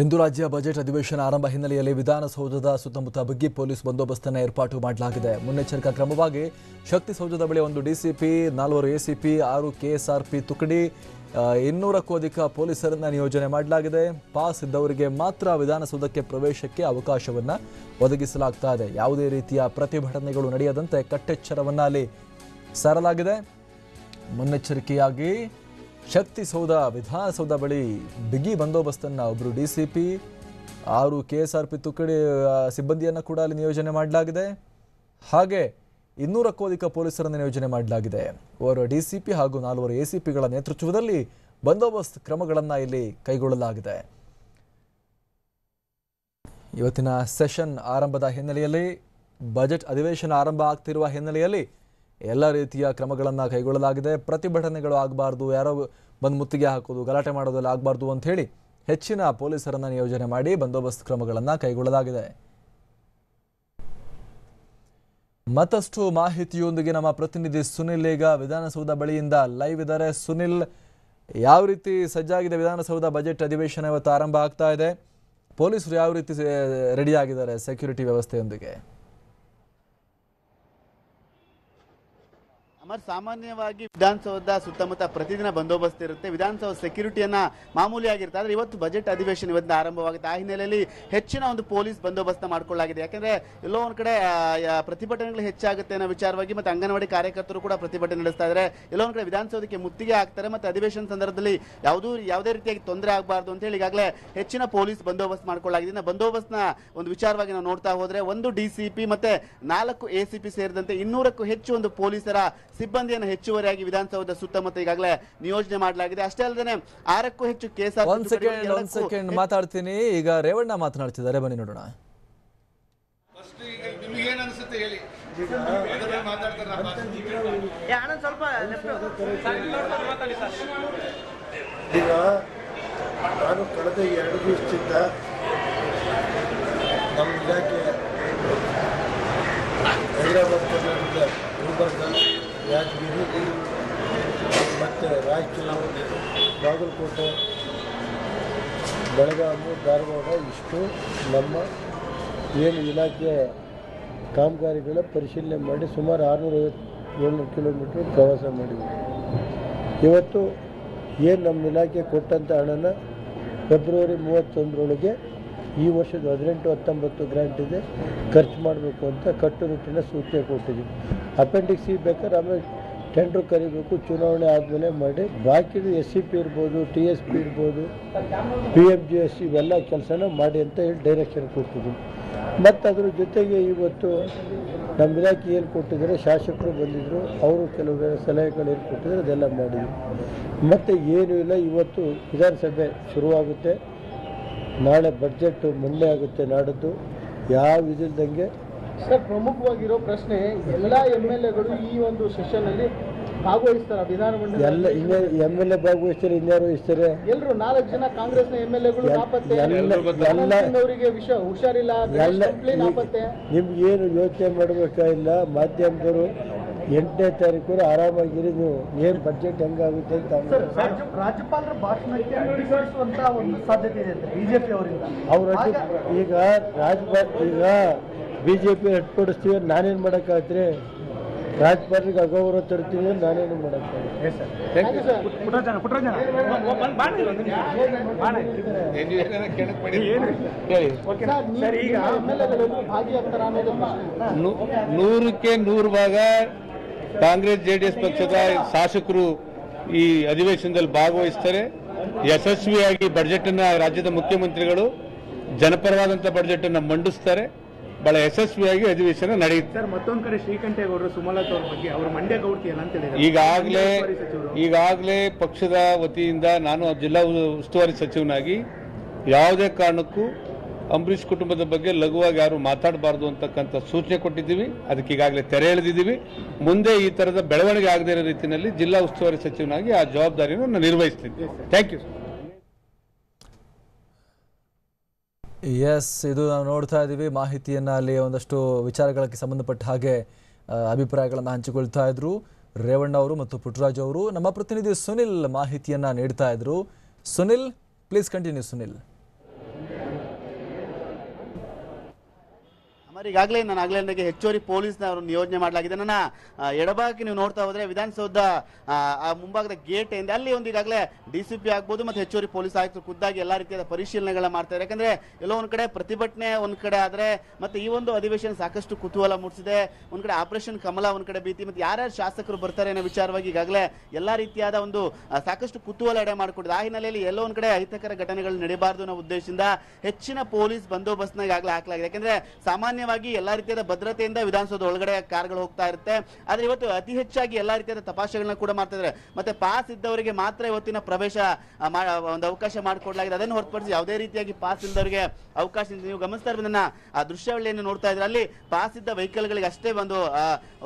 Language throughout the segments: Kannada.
ಇಂದು ರಾಜ್ಯ ಬಜೆಟ್ ಅಧಿವೇಶನ ಆರಂಭ ಹಿನ್ನೆಲೆಯಲ್ಲಿ ವಿಧಾನಸೌಧದ ಸುತ್ತಮುತ್ತ ಬಿಗಿ ಪೊಲೀಸ್ ಬಂದೋಬಸ್ತನ್ನು ಏರ್ಪಾಟು ಮಾಡಲಾಗಿದೆ. ಮುನ್ನೆಚ್ಚರಿಕಾ ಕ್ರಮವಾಗಿ ಶಕ್ತಿ ಸೌಧದ ಬಳಿ ಒಂದು ಡಿಸಿಪಿ, ನಾಲ್ವರು ಎಸಿಪಿ, ಆರು ಕೆಎಸ್ಆರ್ಪಿ ತುಕಡಿ ಇನ್ನೂರಕ್ಕೂ ಅಧಿಕ ಪೊಲೀಸರನ್ನ ನಿಯೋಜನೆ ಮಾಡಲಾಗಿದೆ. ಪಾಸ್ ಇದ್ದವರಿಗೆ ಮಾತ್ರ ವಿಧಾನಸೌಧಕ್ಕೆ ಪ್ರವೇಶಕ್ಕೆ ಅವಕಾಶವನ್ನ ಒದಗಿಸಲಾಗ್ತಾ ಇದೆ. ಯಾವುದೇ ರೀತಿಯ ಪ್ರತಿಭಟನೆಗಳು ನಡೆಯದಂತೆ ಕಟ್ಟೆಚ್ಚರವನ್ನ ಅಲ್ಲಿ ಸಾರಲಾಗಿದೆ. ಮುನ್ನೆಚ್ಚರಿಕೆಯಾಗಿ ಶಕ್ತಿಸೌಧ ವಿಧಾನಸೌಧ ಬಳಿ ಬಿಗಿ ಬಂದೋಬಸ್ತನ್ನು ಒಬ್ಬರು ಡಿ ಸಿ ಪಿ, ಆರು ಕೆ ಎಸ್ ಆರ್ ಪಿ ತುಕಡಿ ಸಿಬ್ಬಂದಿಯನ್ನು ಕೂಡ ಅಲ್ಲಿ ನಿಯೋಜನೆ ಮಾಡಲಾಗಿದೆ. ಹಾಗೆ ಇನ್ನೂರಕ್ಕೂ ಅಧಿಕ ಪೊಲೀಸರನ್ನು ನಿಯೋಜನೆ ಮಾಡಲಾಗಿದೆ. ಓರ್ವ ಡಿ ಸಿ ಪಿ ಹಾಗೂ ನಾಲ್ವರು ಎ ಸಿ ಪಿಗಳ ನೇತೃತ್ವದಲ್ಲಿ ಬಂದೋಬಸ್ತ್ ಕ್ರಮಗಳನ್ನು ಇಲ್ಲಿ ಕೈಗೊಳ್ಳಲಾಗಿದೆ. ಇವತ್ತಿನ ಸೆಷನ್ ಆರಂಭದ ಹಿನ್ನೆಲೆಯಲ್ಲಿ, ಬಜೆಟ್ ಅಧಿವೇಶನ ಆರಂಭ ಆಗ್ತಿರುವ ಹಿನ್ನೆಲೆಯಲ್ಲಿ ಎಲ್ಲ ರೀತಿಯ ಕ್ರಮಗಳನ್ನು ಕೈಗೊಳ್ಳಲಾಗಿದೆ. ಪ್ರತಿಭಟನೆಗಳು ಆಗಬಾರ್ದು, ಯಾರೋ ಬಂದು ಮುತ್ತಿಗೆ ಹಾಕೋದು, ಗಲಾಟೆ ಮಾಡೋದಲ್ಲ ಆಗಬಾರ್ದು ಅಂತ ಹೇಳಿ ಹೆಚ್ಚಿನ ಪೊಲೀಸರನ್ನು ನಿಯೋಜನೆ ಮಾಡಿ ಬಂದೋಬಸ್ತ್ ಕ್ರಮಗಳನ್ನು ಕೈಗೊಳ್ಳಲಾಗಿದೆ. ಮತ್ತಷ್ಟು ಮಾಹಿತಿಯೊಂದಿಗೆ ನಮ್ಮ ಪ್ರತಿನಿಧಿ ಸುನಿಲ್ ಈಗ ವಿಧಾನಸೌಧ ಬಳಿಯಿಂದ ಲೈವ್ ಇದ್ದಾರೆ. ಸುನಿಲ್, ಯಾವ ರೀತಿ ಸಜ್ಜಾಗಿದೆ ವಿಧಾನಸೌಧ ಬಜೆಟ್ ಅಧಿವೇಶನ ಇವತ್ತು ಆರಂಭ ಆಗ್ತಾ ಇದೆ? ಪೊಲೀಸರು ಯಾವ ರೀತಿ ರೆಡಿ ಆಗಿದ್ದಾರೆ ಸೆಕ್ಯೂರಿಟಿ ವ್ಯವಸ್ಥೆಯೊಂದಿಗೆ? ಅಮರ್ ಸಾಮಾನ್ಯವಾಗಿ ವಿಧಾನಸೌಧ ಸುತ್ತಮುತ್ತ ಪ್ರತಿದಿನ ಬಂದೋಬಸ್ತ್ ಇರುತ್ತೆ. ವಿಧಾನಸೌಧ ಸೆಕ್ಯೂರಿಟಿಯನ್ನ ಮಾಮೂಲಿ ಆಗಿರುತ್ತೆ ಆದರೆ ಇವತ್ತು ಬಜೆಟ್ ಅಧಿವೇಶನ ಇವತ್ತಿನ ಆರಂಭವಾಗುತ್ತೆ. ಆ ಹಿನ್ನೆಲೆಯಲ್ಲಿ ಹೆಚ್ಚಿನ ಒಂದು ಪೊಲೀಸ್ ಬಂದೋಬಸ್ತ್ ಮಾಡಿಕೊಳ್ಳಲಾಗಿದೆ. ಯಾಕಂದ್ರೆ ಎಲ್ಲೋ ಒಂದು ಕಡೆ ಪ್ರತಿಭಟನೆಗಳು ಹೆಚ್ಚಾಗುತ್ತೆ ಅನ್ನೋ ವಿಚಾರವಾಗಿ ಮತ್ತೆ ಅಂಗನವಾಡಿ ಕಾರ್ಯಕರ್ತರು ಕೂಡ ಪ್ರತಿಭಟನೆ ನಡೆಸ್ತಾ ಇದ್ದಾರೆ ಎಲ್ಲೋ ಒಂದು ಕಡೆ ವಿಧಾನಸೌಧಕ್ಕೆ ಮುತ್ತಿಗೆ ಹಾಕ್ತಾರೆ ಮತ್ತೆ ಅಧಿವೇಶನ ಸಂದರ್ಭದಲ್ಲಿ ಯಾವುದೂ ಯಾವುದೇ ರೀತಿಯಾಗಿ ತೊಂದರೆ ಆಗಬಾರ್ದು ಅಂತ ಹೇಳಿ ಈಗಾಗಲೇ ಹೆಚ್ಚಿನ ಪೊಲೀಸ್ ಬಂದೋಬಸ್ತ್ ಮಾಡ್ಕೊಳ್ಳಲಾಗಿದೆ. ಇನ್ನು ಬಂದೋಬಸ್ತ್ನ ಒಂದು ವಿಚಾರವಾಗಿ ನಾವು ನೋಡ್ತಾ ಹೋದ್ರೆ ಒಂದು ಡಿ ಸಿ ಪಿ ಮತ್ತೆ ನಾಲ್ಕು ಎ ಸಿ ಪಿ ಸೇರಿದಂತೆ ಇನ್ನೂರಕ್ಕೂ ಹೆಚ್ಚು ಒಂದು ಪೊಲೀಸರ ಸಿಬ್ಬಂದಿಯನ್ನು ಹೆಚ್ಚುವರಿಯಾಗಿ ವಿಧಾನಸೌಧ ಸುತ್ತಮುತ್ತ ಈಗಾಗಲೇ ನಿಯೋಜನೆ ಮಾಡಲಾಗಿದೆ. ಅಷ್ಟೇ ಅಲ್ಲದೆ ಆರಕ್ಕೂ ಹೆಚ್ಚು ಕೇಸ್ ಒಂದ್ ಸೆಕೆಂಡ್ ಒಂದ್ ಸೆಕೆಂಡ್ ಮಾತಾಡ್ತೀನಿ. ಈಗ ರೇವಣ್ಣ ಮಾತನಾಡ್ತಿದ್ದಾರೆ. ಬನ್ನಿ ನೋಡೋಣ. ಹೇಳಿ? ಈಗ ನಾನು ಕಳೆದ ಎರಡು ದಿವಸದಿಂದ ನಮ್ಮ ಇಲಾಖೆ ಹೈದರಾಬಾದ್ ಕರ್ನಾಟಕದ ಗುಲ್ಬರ್ಗ ಯಾದಗಿರಿ ಮತ್ತು ರಾಯಚೂರು ಬಾಗಲಕೋಟೆ, ಬೆಳಗಾವಿ, ಧಾರವಾಡ ಇಷ್ಟು ನಮ್ಮ ಏನು ಇಲಾಖೆ ಕಾಮಗಾರಿಗಳ ಪರಿಶೀಲನೆ ಮಾಡಿ ಸುಮಾರು ಆರುನೂರೈವತ್ತು ಏಳ್ನೂರು ಕಿಲೋಮೀಟ್ರ್ ಪ್ರವಾಸ ಮಾಡಿದ್ವಿ. ಇವತ್ತು ಏನು ನಮ್ಮ ಇಲಾಖೆ ಕೊಟ್ಟಂಥ ಹಣನ ಫೆಬ್ರವರಿ ಮೂವತ್ತೊಂದರೊಳಗೆ ಈ ವರ್ಷದ ಹದಿನೆಂಟು, ಹತ್ತೊಂಬತ್ತು ಗ್ರ್ಯಾಂಟ್ ಇದೆ. ಖರ್ಚು ಮಾಡಬೇಕು ಅಂತ ಕಟ್ಟುನಿಟ್ಟಿನ ಸೂಚನೆ ಕೊಟ್ಟಿದ್ದೀವಿ. ಅಪೆಂಡಿಕ್ಸ್ ಬೇಕಾದ್ರೆ ಆಮೇಲೆ ಟೆಂಡ್ರ್ ಕರಿಬೇಕು, ಚುನಾವಣೆ ಆದಮೇಲೆ ಮಾಡಿ. ಬಾಕಿದು ಎಸ್ ಸಿ ಪಿ ಇರ್ಬೋದು ಟಿ ಎಸ್ ಪಿ ಇರ್ಬೋದು ಪಿ ಎಂ ಜಿ ಎಸ್ ಇವೆಲ್ಲ ಕೆಲಸನ ಮಾಡಿ ಅಂತ ಹೇಳಿ ಡೈರೆಕ್ಷನ್ ಕೊಟ್ಟಿದ್ದೀನಿ ಮತ್ತು ಅದ್ರ ಜೊತೆಗೆ ಇವತ್ತು ನಮ್ಮ ಇಲಾಖೆ ಏನು ಕೊಟ್ಟಿದ್ದಾರೆ, ಶಾಸಕರು ಬಂದಿದ್ದರು ಅವರು ಕೆಲವು ಸಲಹೆಗಳು ಏನು ಕೊಟ್ಟಿದ್ದಾರೆ ಅದೆಲ್ಲ ಮಾಡಿದ್ವಿ ಮತ್ತು ಏನೂ ಇಲ್ಲ, ಇವತ್ತು ವಿಧಾನಸಭೆ ಶುರುವಾಗುತ್ತೆ. ನಾಳೆ ಬಜೆಟ್ ಮಂಡನೆ ಆಗುತ್ತೆ ನಾಡದ್ದು. ಯಾವ ಇದಿಲ್ದಂಗೆ? ಸರ್ ಪ್ರಮುಖವಾಗಿರೋ ಪ್ರಶ್ನೆ ಎಲ್ಲ ಎಂ ಎಲ್ ಎಗಳು ಈ ಒಂದು ಸೆಷನ್ ಅಲ್ಲಿ ಭಾಗವಹಿಸ್ತಾರೆ ವಿಧಾನಮಂಡಲ ಎಲ್ಲ ಇನ್ನೇ ಎಂ ಎಲ್ ಎ ಭಾಗವಹಿಸ್ತಾರೆ ಇನ್ಯಾರು ಇರ್ತಾರೆ ಎಲ್ಲರೂ ನಾಲ್ಕು ಜನ ಕಾಂಗ್ರೆಸ್ನ ಎಂ ಎಲ್ ಎಗಳು ನಾಪತ್ತೆ. ಅವರಿಗೆ ವಿಷ ಹುಷಾರಿಲ್ಲ ಎಲ್ಲ ನಾಪತ್ತೆ. ನಿಮ್ಗೇನು ಯೋಚನೆ ಮಾಡಬೇಕಾಗಿಲ್ಲ ಮಾಧ್ಯಮದವರು ಎಂಟನೇ ತಾರೀಕು ಆರಾಮಾಗಿರಿ ನೀವು ಏನು ಬಜೆಟ್ ಹೆಂಗಾಗುತ್ತೆ ಅಂತ ರಾಜ್ಯಪಾಲರ ಭಾಷಣಕ್ಕೆ ಅಡ್ಡಿಪಡಿಸುವಂತ ಒಂದು ಸಾಧ್ಯತೆ ಇದೆ ಬಿಜೆಪಿ ಅವರಿಂದ. ಅವ್ರು ಈಗ ರಾಜ್ಯಪಾಲ ಈಗ ಬಿ ಜೆ ಪಿ ಅಡ್ಪಡಿಸ್ತೀವಿ ನಾನೇನು ಮಾಡೋಕ್ಕಾಗ್ತಾರೆ ರಾಜ್ಪಾಲರಿಗೆ ಅಗೌರವ ತರ್ತೀವಿ ನಾನೇನು ಮಾಡೋಕ್ಕಾಗತ್ತೆ ನೀವೇನ ಕೆಣಕ್ ಮಾಡಿ ಹೇಳಿ ಸರ್ ಈಗ ಎಂ ಎಲ್ ಎಗಳು ಭಾಗಿಯಾಗ್ತಾರ ಅನ್ನೋದು ಪ್ರಶ್ನೆ. ನೂ- ನೂರಕ್ಕೆ ನೂರು ಭಾಗ ಕಾಂಗ್ರೆಸ್ ಜೆ ಡಿ ಎಸ್ ಪಕ್ಷದ ಶಾಸಕರು ಈ ಅಧಿವೇಶನದಲ್ಲಿ ಭಾಗವಹಿಸ್ತಾರೆ. ಯಶಸ್ವಿಯಾಗಿ ಬಜೆಟ್ ಅನ್ನ ರಾಜ್ಯದ ಮುಖ್ಯಮಂತ್ರಿಗಳು ಜನಪರವಾದಂಥ ಬಜೆಟ್ ಅನ್ನ ಮಂಡಿಸ್ತಾರೆ. ಬಹಳ ಯಶಸ್ವಿಯಾಗಿ ಅಧಿವೇಶನ ನಡೆಯುತ್ತೆ. ಮತ್ತೊಂದು ಕಡೆ ಶ್ರೀಕಂಠೇಗೌಡರು ಸುಮಲತಾ ಅವರ ಬಗ್ಗೆ ಅವರು ಮಂಡ್ಯ ಹೇಳಿದ್ದಾರೆ ಈಗಾಗಲೇ ಈಗಾಗಲೇ ಪಕ್ಷದ ವತಿಯಿಂದ ನಾನು ಜಿಲ್ಲಾ ಉಸ್ತುವಾರಿ ಸಚಿವನಾಗಿ ಯಾವುದೇ ಕಾರಣಕ್ಕೂ ಅಂಬರೀಷ್ ಕುಟುಂಬದ ಬಗ್ಗೆ ಲಘುವಾಗಿ ಯಾರು ಮಾತಾಡಬಾರ್ದು ಅಂತಕ್ಕಂಥ ಸೂಚನೆ ಕೊಟ್ಟಿದ್ದೀವಿ. ಅದಕ್ಕೆ ಈಗಾಗಲೇ ತೆರೆ ಎಳೆದಿದ್ದೀವಿ. ಮುಂದೆ ಈ ಥರದ ಬೆಳವಣಿಗೆ ಆಗದೇ ಇರೋ ರೀತಿಯಲ್ಲಿ ಜಿಲ್ಲಾ ಉಸ್ತುವಾರಿ ಸಚಿವನಾಗಿ ಆ ಜವಾಬ್ದಾರಿಯನ್ನು ನಾನು ನಿರ್ವಹಿಸ್ತೀನಿ ಥ್ಯಾಂಕ್ ಯು ಎಸ್ ಇದು ನಾವು ನೋಡ್ತಾ ಇದ್ದೀವಿ. ಮಾಹಿತಿಯನ್ನು ಅಲ್ಲಿ ಒಂದಷ್ಟು ವಿಚಾರಗಳಿಗೆ ಸಂಬಂಧಪಟ್ಟ ಹಾಗೆ ಅಭಿಪ್ರಾಯಗಳನ್ನು ಹಂಚಿಕೊಳ್ತಾ ಇದ್ರು. ರೇವಣ್ಣ ಅವರು ಮತ್ತು ಪುಟ್ಟರಾಜು ಅವರು. ನಮ್ಮ ಪ್ರತಿನಿಧಿ ಸುನಿಲ್ ಮಾಹಿತಿಯನ್ನು ನೀಡ್ತಾ ಇದ್ರು. Sunil please continue Sunil. ಈಗಾಗಲೇ ನಾನು ಆಗಲೇ ನನಗೆ ಹೆಚ್ಚುವರಿ ಪೊಲೀಸ್ನ ಅವರನ್ನು ನಿಯೋಜನೆ ಮಾಡಲಾಗಿದೆ. ನನ್ನ ಎಡಭಾಗಕ್ಕೆ ನೀವು ನೋಡ್ತಾ ಹೋದ್ರೆ ವಿಧಾನಸೌಧ ಆ, ಮುಂಭಾಗದ ಗೇಟ್ ಇಂದ ಅಲ್ಲಿ ಒಂದು ಈಗಾಗಲೇ ಡಿ ಸಿ ಪಿ ಆಗ್ಬೋದು ಮತ್ತು ಹೆಚ್ಚುವರಿ ಪೊಲೀಸ್ ಆಯುಕ್ತರು ಖುದ್ದಾಗಿ ಎಲ್ಲ ರೀತಿಯಾದ ಪರಿಶೀಲನೆಗಳನ್ನ ಮಾಡ್ತಾರೆ. ಯಾಕಂದರೆ ಎಲ್ಲೋ ಒಂದು ಕಡೆ ಪ್ರತಿಭಟನೆ ಒಂದು ಕಡೆ ಆದರೆ ಮತ್ತೆ ಈ ಒಂದು ಅಧಿವೇಶನ ಸಾಕಷ್ಟು ಕುತೂಹಲ ಮೂಡಿಸಿದೆ. ಒಂದು ಕಡೆ ಆಪರೇಷನ್ ಕಮಲ ಒಂದು ಕಡೆ ಭೀತಿ ಮತ್ತೆ ಯಾರ್ಯಾರು ಶಾಸಕರು ಬರ್ತಾರೆ ಅನ್ನೋ ವಿಚಾರವಾಗಿ ಈಗಾಗಲೇ ಎಲ್ಲ ರೀತಿಯಾದ ಒಂದು ಸಾಕಷ್ಟು ಕುತೂಹಲ ಎಡೆ ಮಾಡಿಕೊಟ್ಟಿದೆ. ಆ ಹಿನ್ನೆಲೆಯಲ್ಲಿ ಎಲ್ಲೋ ಒಂದು ಕಡೆ ಅಹಿತಕರ ಘಟನೆಗಳು ನಡೀಬಾರ್ದು ಅನ್ನೋ ಉದ್ದೇಶದಿಂದ ಹೆಚ್ಚಿನ ಪೊಲೀಸ್ ಬಂದೋಬಸ್ತ್ನ ಈಗಾಗಲೇ ಹಾಕಲಾಗಿದೆ. ಯಾಕಂದ್ರೆ ಸಾಮಾನ್ಯವಾಗಿ ಎಲ್ಲಾ ರೀತಿಯಾದ ಭದ್ರತೆಯಿಂದ ವಿಧಾನಸೌಧ ಒಳಗಡೆ ಕಾರ್ಗಳು ಹೋಗ್ತಾ ಇರುತ್ತೆ. ಆದ್ರೆ ಇವತ್ತು ಅತಿ ಹೆಚ್ಚಾಗಿ ಎಲ್ಲಾ ರೀತಿಯಾದ ತಪಾಸಣೆಗಳನ್ನ ಕೂಡ ಮಾಡ್ತಾ ಇದ್ದಾರೆ ಮತ್ತೆ ಪಾಸ್ ಇದ್ದವರಿಗೆ ಮಾತ್ರ ಇವತ್ತಿನ ಪ್ರವೇಶ ಒಂದು ಅವಕಾಶ ಮಾಡಿಕೊಡಲಾಗಿದೆ. ಅದನ್ನು ಹೊರತುಪಡಿಸಿ ಯಾವುದೇ ರೀತಿಯಾಗಿ ಪಾಸ್ ಇಲ್ಲದವರಿಗೆ ಅವಕಾಶ. ನೀವು ಗಮನಿಸ್ತಾ ಇರೋದನ್ನ ಆ ದೃಶ್ಯಾವಳಿಯನ್ನು ನೋಡ್ತಾ ಇದ್ರೆ ಅಲ್ಲಿ ಪಾಸ್ ಇದ್ದ ವೆಹಿಕಲ್ಗಳಿಗೆ ಅಷ್ಟೇ ಒಂದು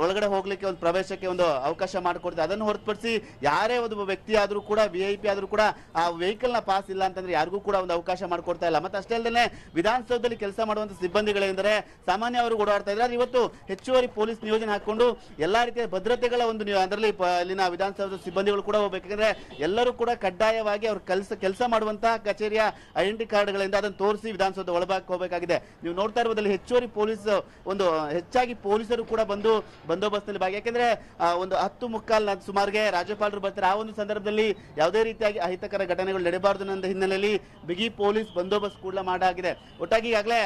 ಒಳಗಡೆ ಹೋಗ್ಲಿಕ್ಕೆ ಒಂದು ಪ್ರವೇಶಕ್ಕೆ ಒಂದು ಅವಕಾಶ ಮಾಡಿಕೊಡ್ತಾರೆ. ಅದನ್ನು ಹೊರತುಪಡಿಸಿ ಯಾರೇ ಒಂದು ವ್ಯಕ್ತಿ ಆದ್ರೂ ಕೂಡ ವಿ ಐ ಪಿ ಆದರೂ ಕೂಡ ಆ ವೆಹಿಕಲ್ ಪಾಸ್ ಇಲ್ಲ ಅಂತಂದ್ರೆ ಯಾರಿಗೂ ಕೂಡ ಒಂದು ಅವಕಾಶ ಮಾಡಿಕೊಡ್ತಾ ಇಲ್ಲ. ಮತ್ತೆ ಅಷ್ಟೇ ಅಲ್ಲದೆ ವಿಧಾನಸೌಧದಲ್ಲಿ ಕೆಲಸ ಮಾಡುವಂತ ಸಿಬ್ಬಂದಿಗಳೆಂದರೆ ಸಾಮಾನ್ಯ ಅವರು ಓಡಾಡ್ತಾ ಇದ್ದಾರೆ. ಇವತ್ತು ಹೆಚ್ಚುವರಿ ಪೊಲೀಸ್ ನಿಯೋಜನೆ ಹಾಕೊಂಡು ಎಲ್ಲಾ ರೀತಿಯ ಭದ್ರತೆಗಳ ಒಂದು ಅದರಲ್ಲಿ ಇಲ್ಲಿನ ವಿಧಾನಸೌಧದ ಸಿಬ್ಬಂದಿಗಳು ಕೂಡ ಹೋಗ್ಬೇಕು ಯಾಕಂದ್ರೆ ಎಲ್ಲರೂ ಕೂಡ ಕಡ್ಡಾಯವಾಗಿ ಅವ್ರು ಕೆಲಸ ಕೆಲಸ ಮಾಡುವಂತಹ ಕಚೇರಿಯ ಐಡೆಂಟಿ ಕಾರ್ಡ್ಗಳಿಂದ ಅದನ್ನು ತೋರಿಸಿ ವಿಧಾನಸೌಧ ಒಳಭಾಗಕ್ಕೆ ಹೋಗಬೇಕಾಗಿದೆ. ನೀವು ನೋಡ್ತಾ ಇರುವುದಲ್ಲಿ ಹೆಚ್ಚುವರಿ ಪೊಲೀಸ್ ಒಂದು ಹೆಚ್ಚಾಗಿ ಪೊಲೀಸರು ಕೂಡ ಬಂದು ಬಂದೋಬಸ್ತ್ನಲ್ಲಿ ಭಾಗಿ. ಯಾಕಂದ್ರೆ ಒಂದು ಹತ್ತು ಮುಕ್ಕಾಲ್ ಸುಮಾರಿಗೆ ರಾಜ್ಯಪಾಲರು ಬರ್ತಾರೆ. ಆ ಒಂದು ಸಂದರ್ಭದಲ್ಲಿ ಯಾವುದೇ ರೀತಿಯಾಗಿ ಅಹಿತಕರ ಘಟನೆಗಳು ನಡೆಯಬಾರದು ಅನ್ನೋ ಹಿನ್ನೆಲೆಯಲ್ಲಿ ಬಿಗಿ ಪೊಲೀಸ್ ಬಂದೋಬಸ್ತ್ ಕೂಡ ಮಾಡಾಗಿದೆ. ಒಟ್ಟಾಗಿ ಈಗಾಗಲೇ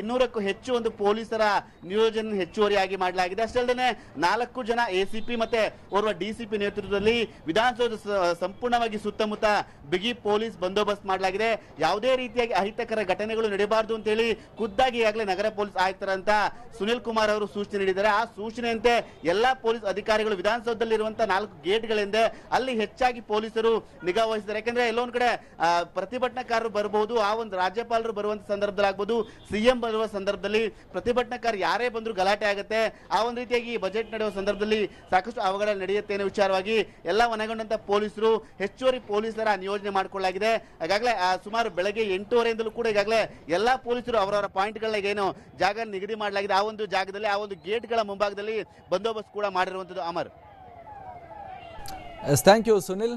ಇನ್ನೂರಕ್ಕೂ ಹೆಚ್ಚು ಪೊಲೀಸರ ನಿಯೋಜನೆ ಹೆಚ್ಚುವರಿಯಾಗಿ ಮಾಡಲಾಗಿದೆ. ಅಷ್ಟೇ ಅಲ್ಲದೆ ನಾಲ್ಕು ಜನ ಎಸಿಪಿ ಮತ್ತೆ ಓರ್ವ ಡಿಸಿಪಿ ನೇತೃತ್ವದಲ್ಲಿ ವಿಧಾನಸೌಧ ಸಂಪೂರ್ಣವಾಗಿ ಸುತ್ತಮುತ್ತ ಬಿಗಿ ಪೊಲೀಸ್ ಬಂದೋಬಸ್ತ್ ಮಾಡಲಾಗಿದೆ. ಯಾವುದೇ ರೀತಿಯಾಗಿ ಅಹಿತಕರ ಘಟನೆಗಳು ನಡೆಯಬಾರದು ಅಂತೇಳಿ ಖುದ್ದಾಗಿ ಈಗಾಗಲೇ ನಗರ ಪೊಲೀಸ್ ಆಯುಕ್ತರಂತ ಸುನಿಲ್ ಕುಮಾರ್ ಅವರು ಸೂಚನೆ ನೀಡಿದ್ದಾರೆ. ಆ ಸೂಚನೆಯಂತೆ ಎಲ್ಲಾ ಪೊಲೀಸ್ ಅಧಿಕಾರಿಗಳು ವಿಧಾನಸೌಧದಲ್ಲಿರುವಂತಹ ನಾಲ್ಕು ಗೇಟ್ಗಳಿಂದ ಅಲ್ಲಿ ಹೆಚ್ಚಾಗಿ ಪೊಲೀಸರು ನಿಗಾ ವಹಿಸಿದ್ದಾರೆ. ಯಾಕಂದ್ರೆ ಎಲ್ಲೊಂದು ಕಡೆ ಪ್ರತಿಭಟನಾಕಾರರು ಬರಬಹುದು, ಆ ಒಂದು ರಾಜ್ಯಪಾಲರು ಬರುವಂತ ಸಂದರ್ಭದಲ್ಲಿ ಆಗ್ಬೋದು ಸಿಎಂ ಬರುವ ಸಂದರ್ಭದಲ್ಲಿ ಪ್ರತಿಭಟನಾಕಾರರು ಯಾರೇ ಬಂದರೂ ಗಲಾಟೆ ಆಗುತ್ತೆ. ಆ ಒಂದು ರೀತಿಯಾಗಿ ಬಜೆಟ್ ನಡೆಯುವ ಸಂದರ್ಭದಲ್ಲಿ ಸಾಕಷ್ಟು ಅವಘಡ ನಡೆಯುತ್ತೆ ಅನ್ನೋ ವಿಚಾರವಾಗಿ ಎಲ್ಲ ಮನೆಗೊಂಡಂತ ಪೊಲೀಸರು ಹೆಚ್ಚುವರಿ ಪೊಲೀಸರ ನಿಯೋಜನೆ ಮಾಡಿಕೊಳ್ಳಲಾಗಿದೆ. ಈಗಾಗಲೇ ಸುಮಾರು ಬೆಳಗ್ಗೆ ಎಂಟೂವರೆಯಿಂದಲೂ ಕೂಡ ಈಗಾಗಲೇ ಎಲ್ಲಾ ಪೊಲೀಸರು ಅವರವರ ಪಾಯಿಂಟ್ಗಳಿಗೆ ಏನು ಜಾಗ ನಿಗದಿ ಮಾಡಲಾಗಿದೆ. ಆ ಒಂದು ಜಾಗದಲ್ಲಿ, ಆ ಒಂದು ಗೇಟ್ಗಳ ಮುಂಭಾಗದಲ್ಲಿ ಬಂದೋಬಸ್ತ್ ಕೂಡ ಮಾಡಿರುವಂತದ್ದು ಅಮರ್. Thank you Sunil